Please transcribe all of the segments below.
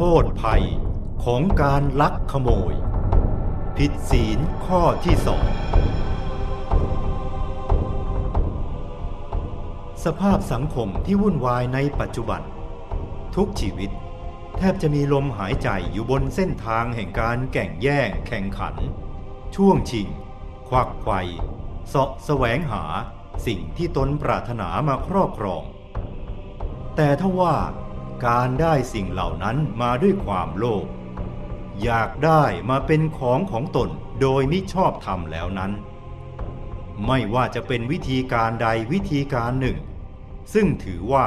โทษภัยของการลักขโมย ผิดศีลข้อที่สองสภาพสังคมที่วุ่นวายในปัจจุบัน ทุกชีวิต แทบจะมีลมหายใจอยู่บนเส้นทางแห่งการแก่งแย่งแข่งขัน ช่วงชิง ควักไขว่เสาะแสวงหาสิ่งที่ตนปรารถนามาครอบครอง แต่ถ้าว่า การได้สิ่งเหล่านั้นมาด้วยความโลภอยากได้มาเป็นของของตนโดยมิชอบธรรมแล้วนั้น ไม่ว่าจะเป็นวิธีการใดวิธีการหนึ่ง ซึ่งถือว่า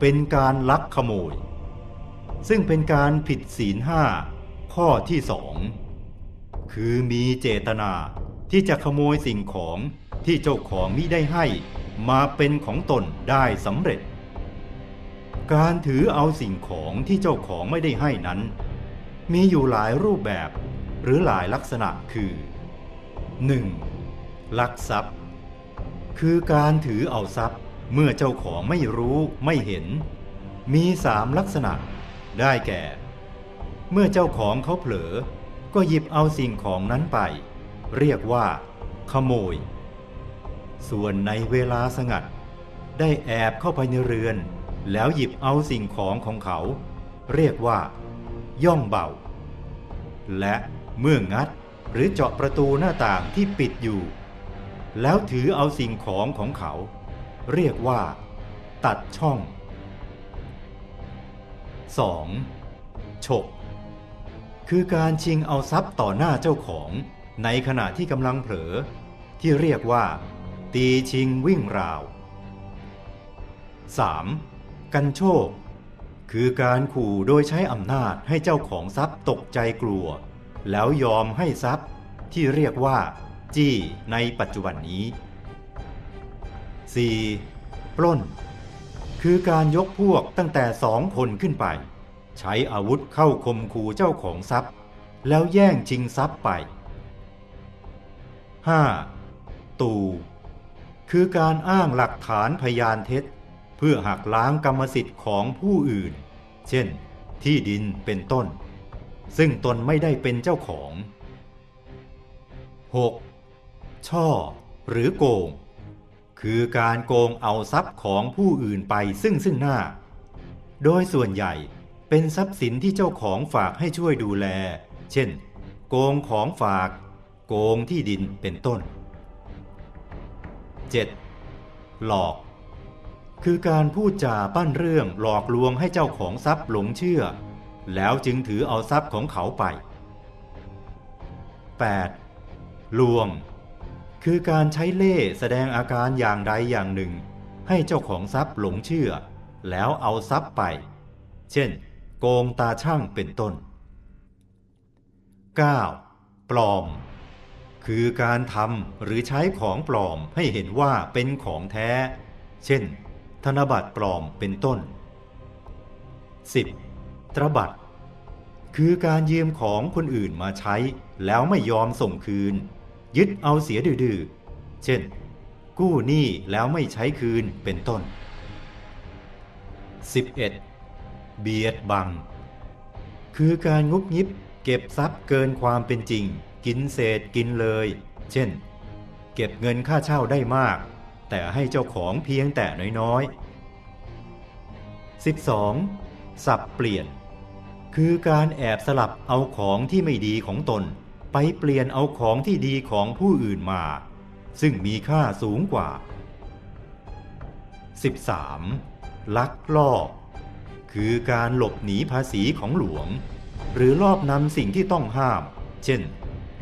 เป็นการลักขโมย ซึ่งเป็นการผิดศีลห้าข้อที่สองคือมีเจตนาที่จะขโมยสิ่งของที่เจ้าของมิได้ให้มาเป็นของตนได้สำเร็จ การถือเอาสิ่งของที่เจ้าของไม่ได้ให้นั้น มีอยู่หลายรูปแบบหรือหลายลักษณะคือ 1. ลักทรัพย์ คือการถือเอาทรัพย์เมื่อเจ้าของไม่รู้ไม่เห็น มีสามลักษณะ ได้แก่ เมื่อเจ้าของเขาเผลอ ก็หยิบเอาสิ่งของนั้นไป เรียกว่า ขโมย ส่วนในเวลาสงัด ได้แอบเข้าไปในเรือน แล้วหยิบเอาสิ่งของของเขา เรียกว่า ย่องเบา และเมื่องัดหรือเจาะประตูหน้าต่างที่ปิดอยู่ แล้วถือเอาสิ่งของของเขา เรียกว่า ตัดช่อง 2. ฉก คือการชิงเอาทรัพย์ต่อหน้าเจ้าของในขณะที่กำลังเผลอ ที่เรียกว่า ตีชิงวิ่งราว 3. กันโชค คือการขู่โดยใช้อำนาจให้เจ้าของทรัพย์ตกใจกลัว แล้วยอมให้ทรัพย์ที่เรียกว่า จี้ในปัจจุบันนี้ 4. ปล้น คือการยกพวกตั้งแต่สองคนขึ้นไป ใช้อาวุธเข้าข่มขู่เจ้าของทรัพย์ แล้วแย่งชิงทรัพย์ไป 5. ตู่คือการอ้างหลักฐานพยานเท็จ พื่อหักล้างกรรมสิทธิ์ของผู้อื่น เช่น ที่ดินเป็นต้น ซึ่งตนไม่ได้เป็นเจ้าของ 6. ช่อ หรือโกง คือการโกงเอาทรัพย์ของผู้อื่นไปซึ่งซึ่งหน้า โดยส่วนใหญ่เป็นทรัพย์สินที่เจ้าของฝากให้ช่วยดูแล เช่น โกงของฝาก โกงที่ดินเป็นต้น 7. หลอก คือการพูดจาปั้นเรื่องหลอกลวงให้เจ้าของทรัพย์หลงเชื่อ แล้วจึงถือเอาทรัพย์ของเขาไป 8. ลวง คือการใช้เล่ห์แสดงอาการอย่างใดอย่างหนึ่ง ให้เจ้าของทรัพย์หลงเชื่อ แล้วเอาทรัพย์ไป เช่น โกงตาช่างเป็นต้น 9. ปลอม คือการทำหรือใช้ของปลอมให้เห็นว่าเป็นของแท้ เช่น ธนบัตรปลอมเป็นต้น 10. ตระบัดคือการยืมของคนอื่นมาใช้แล้วไม่ยอมส่งคืน ยึดเอาเสียดื้อเช่น กู้หนี้แล้วไม่ใช้คืนเป็นต้น 11. เบียดบัง คือการงุบงิบเก็บทรัพย์เกินความเป็นจริง กินเศษกินเลย เช่น เก็บเงินค่าเช่าได้มาก แต่ให้เจ้าของเพียงแต่น้อยๆ 12. สับเปลี่ยน คือการแอบสลับเอาของที่ไม่ดีของตน ไปเปลี่ยนเอาของที่ดีของผู้อื่นมา ซึ่งมีค่าสูงกว่า 13. ลักลอบคือการหลบหนีภาษีของหลวง หรือลอบนำสิ่งที่ต้องห้าม เช่น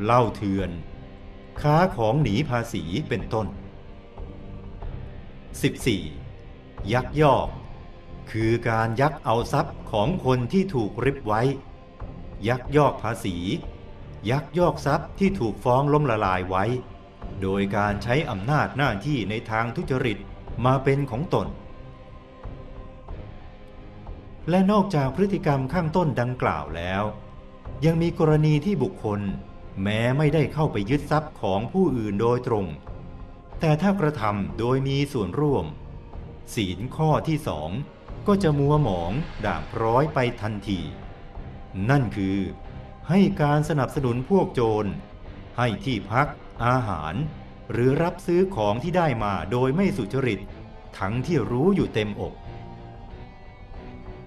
เหล้าเถือน ค้าของหนีภาษีเป็นต้น 14. ยักยอก คือการยักเอาทรัพย์ของคนที่ถูกริบไว้ ยักยอกภาษี ยักยอกทรัพย์ที่ถูกฟ้องล้มละลายไว้ โดยการใช้อำนาจหน้าที่ในทางทุจริตมาเป็นของตน และนอกจากพฤติกรรมข้างต้นดังกล่าวแล้ว ยังมีกรณีที่บุคคล แม้ไม่ได้เข้าไปยึดทรัพย์ของผู้อื่นโดยตรง แต่ถ้ากระทำโดยมีส่วนร่วม ศีลข้อที่สองก็จะมัวหมองด่างพร้อยไปทันที นั่นคือ ให้การสนับสนุนพวกโจร ให้ที่พัก อาหาร หรือรับซื้อของที่ได้มาโดยไม่สุจริต ทั้งที่รู้อยู่เต็มอก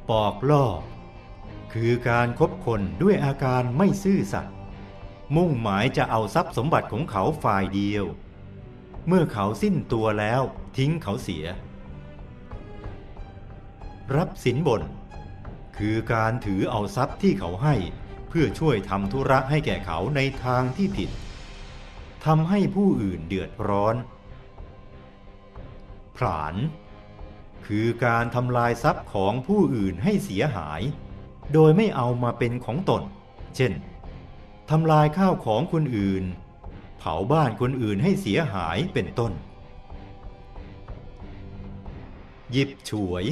ปอกล่อคือการคบคนด้วยอาการไม่ซื่อสัตย์มุ่งหมายจะเอาทรัพย์สมบัติของเขาฝ่ายเดียว เมื่อเขาสิ้นตัวแล้วทิ้งเขาเสีย รับสินบน คือการถือเอาทรัพย์ที่เขาให้ เพื่อช่วยทำธุระให้แก่เขาในทางที่ผิดทำให้ผู้อื่นเดือดร้อน ผลาญคือการทำลายทรัพย์ของผู้อื่นให้เสียหาย โดยไม่เอามาเป็นของตน เช่นทำลายข้าวของคนอื่น เผาบ้านคนอื่นให้เสียหายเป็นต้น หยิบฉวย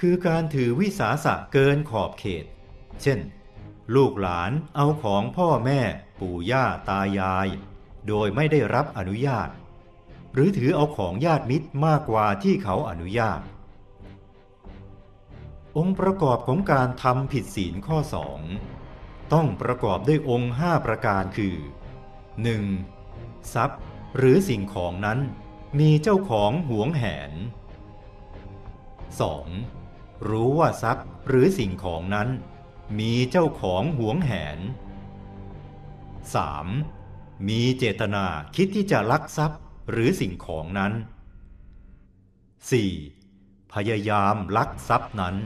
คือการถือวิสาสะเกินขอบเขต เช่น ลูกหลานเอาของพ่อแม่ ปู่ย่าตายาย โดยไม่ได้รับอนุญาต หรือถือเอาของญาติมิตรมากกว่าที่เขาอนุญาต องค์ประกอบของการทำผิดศีลข้อสองต้องประกอบด้วยองค์ห้าประการคือ 1. ทรัพย์หรือสิ่งของนั้นมีเจ้าของหวงแหน 2. รู้ว่าทรัพย์หรือสิ่งของนั้น มีเจ้าของหวงแหน 3. มีเจตนาคิดที่จะลักทรัพย์หรือสิ่งของนั้น 4. พยายามลักทรัพย์นั้น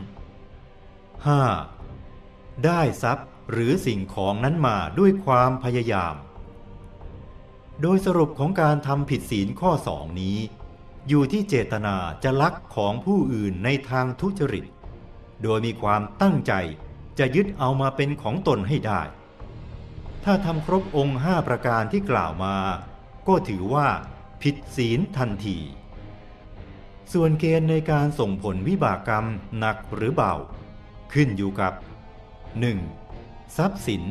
5. ได้ทรัพย์หรือสิ่งของนั้นมาด้วยความพยายาม โดยสรุปของการทำผิดศีลข้อสองนี้ อยู่ที่เจตนาจะลักของผู้อื่นในทางทุจริต โดยมีความตั้งใจจะยึดเอามาเป็นของตนให้ได้ ถ้าทำครบองค์ห้าประการที่กล่าวมา ก็ถือว่าผิดศีลทันที ส่วนเกณฑ์ในการส่งผลวิบากกรรมหนักหรือเบา ขึ้นอยู่กับ 1. ทรัพย์สิน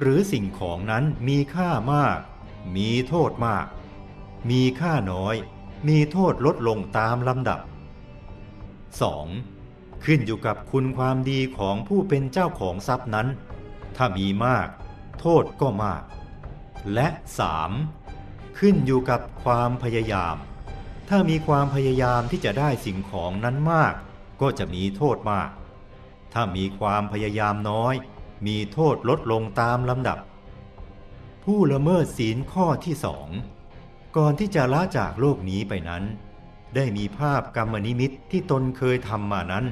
หรือสิ่งของนั้นมีค่ามาก มีโทษมาก มีค่าน้อย มีโทษลดลงตามลำดับ 2. ขึ้นอยู่กับคุณความดีของผู้เป็นเจ้าของทรัพย์นั้น ถ้ามีมาก โทษก็มาก และ 3. ขึ้นอยู่กับความพยายาม ถ้ามีความพยายามที่จะได้สิ่งของนั้นมาก ก็จะมีโทษมาก ถ้ามีความพยายามน้อย มีโทษลดลงตามลำดับ ผู้ละเมิดศีลข้อที่สองก่อนที่จะละจากโลกนี้ไปนั้น ได้มีภาพกรรมนิมิตที่ตนเคยทำมานั้น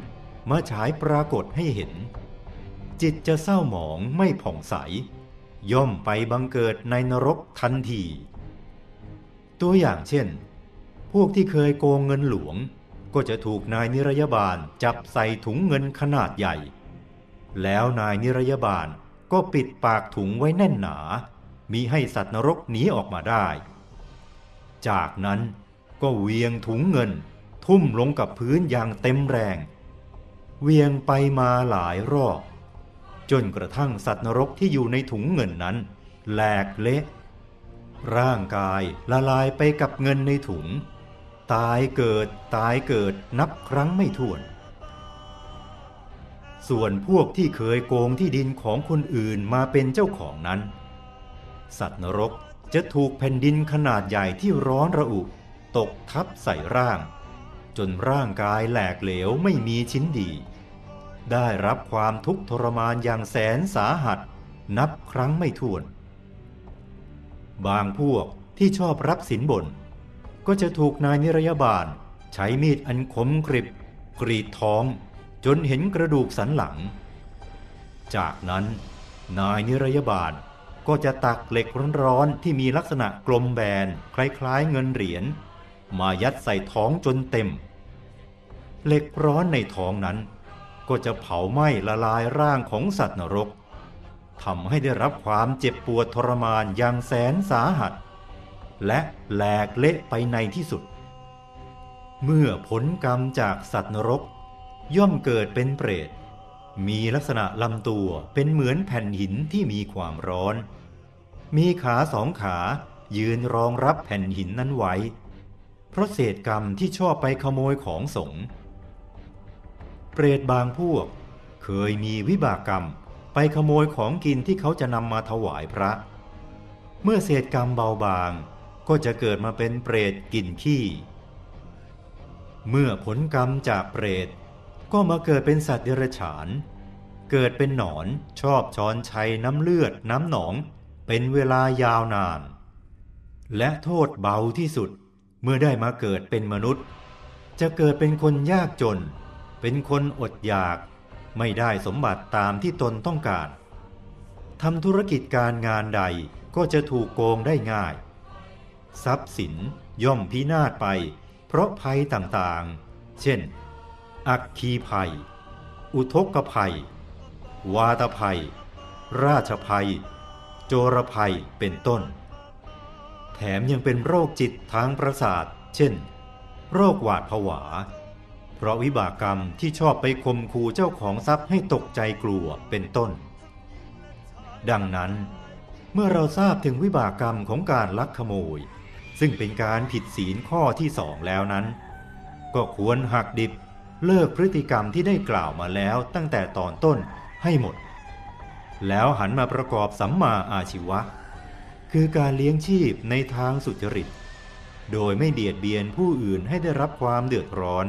มาฉายปรากฏให้เห็น จิตจะเศร้าหมองไม่ผ่องใส ย่อมไปบังเกิดในนรกทันที ตัวอย่างเช่น พวกที่เคยโกงเงินหลวง ก็จะถูกนายนิรยาบาลจับใส่ถุงเงินขนาดใหญ่ แล้วนายนิรยาบาลก็ปิดปากถุงไว้แน่นหนา มีให้สัตว์นรกหนีออกมาได้ จากนั้นก็เวียงถุงเงิน ทุ่มลงกับพื้นอย่างเต็มแรง เวียงไปมาหลายรอบ จนกระทั่งสัตว์นรกที่อยู่ในถุงเงินนั้นแหลกเละร่างกายละลายไปกับเงินในถุง ตายเกิดตายเกิดนับครั้งไม่ถ้วน ส่วนพวกที่เคยโกงที่ดินของคนอื่นมาเป็นเจ้าของนั้น สัตว์นรกจะถูกแผ่นดินขนาดใหญ่ที่ร้อนระอุ ตกทับใส่ร่าง จนร่างกายแหลกเหลวไม่มีชิ้นดี ได้รับความทุกข์ทรมานอย่างแสนสาหัส นับครั้งไม่ถ้วน บางพวกที่ชอบรับสินบน ก็จะถูกนายนิรยาบาล ใช้มีดอันคมกริบ กรีดท้องจนเห็นกระดูกสันหลัง จากนั้นนายนิรยาบาล ก็จะตักเหล็กร้อนๆที่มีลักษณะกลมแบนคล้ายๆเงินเหรียญมายัดใส่ท้องจนเต็ม เหล็กร้อนในท้องนั้น ก็จะเผาไหม้ละลายร่างของสัตว์นรกทำให้ได้รับความเจ็บปวดทรมานอย่างแสนสาหัส และแหลกเละไปในที่สุด เมื่อผลกรรมจากสัตว์นรก ย่อมเกิดเป็นเปรต มีลักษณะลำตัวเป็นเหมือนแผ่นหินที่มีความร้อน มีขาสองขายืนรองรับแผ่นหินนั้นไว้ เพราะเศษกรรมที่ชอบไปขโมยของสงฆ์เปรตบางพวก เคยมีวิบากกรรมไปไปขโมยของกินที่เขาจะนำมาถวายพระ เมื่อเศษกรรมเบาบางก็จะเกิดมาเป็นเปรตกินขี้ เมื่อผลกรรมจากเปรต ก็มาเกิดเป็นสัตว์เดรัจฉาน เกิดเป็นหนอนชอบช้อนชัยน้ำเลือดน้ำหนอง เป็นเวลายาวนาน และโทษเบาที่สุดเมื่อได้มาเกิดเป็นมนุษย์ จะเกิดเป็นคนยากจน เป็นคนอดอยาก ไม่ได้สมบัติตามที่ตนต้องการทำธุรกิจการงานใดก็จะถูกโกงได้ง่าย ทรัพย์สินย่อมพินาศไป เพราะภัยต่างๆ เช่น อักคีภัย อุทกภัย วาตภัย ราชภัย โจรภัยเป็นต้น แถมยังเป็นโรคจิตทางประสาท เช่น โรคหวาดผวา เพราะวิบากกรรมที่ชอบไปข่มขู่เจ้าของทรัพย์ให้ตกใจกลัวเป็นต้น ดังนั้น เมื่อเราทราบถึงวิบากกรรมของการลักขโมย ซึ่งเป็นการผิดศีลข้อที่สองแล้วนั้น ก็ควรหักดิบ เลิกพฤติกรรมที่ได้กล่าวมาแล้วตั้งแต่ตอนต้นให้หมด แล้วหันมาประกอบสัมมาอาชีวะ คือการเลี้ยงชีพในทางสุจริต โดยไม่เบียดเบียนผู้อื่นให้ได้รับความเดือดร้อน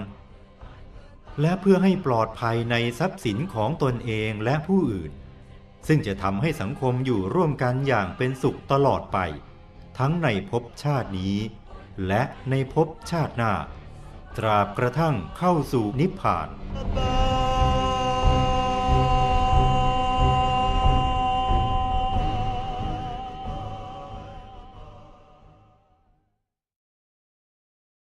และเพื่อให้ปลอดภัยในทรัพย์สินของตนเองและผู้อื่น ซึ่งจะทำให้สังคมอยู่ร่วมกันอย่างเป็นสุขตลอดไป ทั้งในภพชาตินี้ และในภพชาติหน้า ตราบกระทั่งเข้าสู่นิพพาน